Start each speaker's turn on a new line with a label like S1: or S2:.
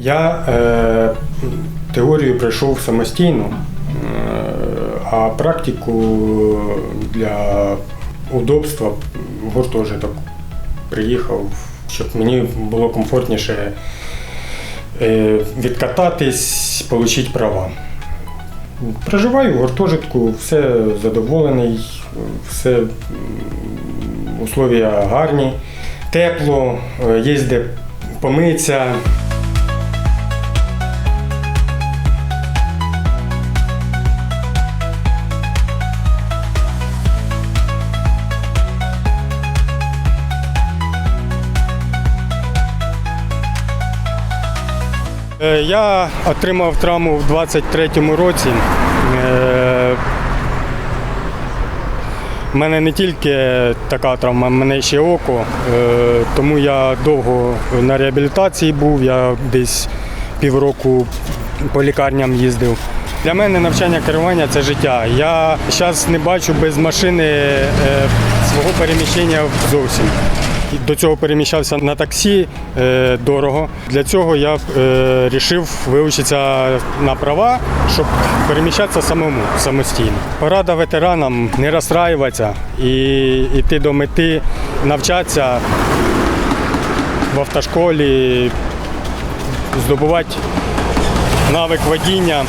S1: Я е, теорію пройшов самостійно, е, а практику для удобства в гуртожиток приїхав, щоб мені було комфортніше е, відкататись, отримати права. Проживаю в гуртожитку, все задоволений, все условия гарні, тепло, е, є де помитися. Я отримав травму в 23-му році. Е, У мене не тільки така травма, в мене ще око, Е, тому я довго на реабілітації був, я десь півроку по лікарням їздив. Для мене навчання керування це життя. Я зараз не бачу без машини е, свого переміщення зовсім. До цього переміщався на таксі е, дорого. Для цього я вирішив вивчитися на права, щоб переміщатися самому самостійно. Порада ветеранам не розстраюватися і йти до мети, навчатися в автошколі, здобувати навик водіння.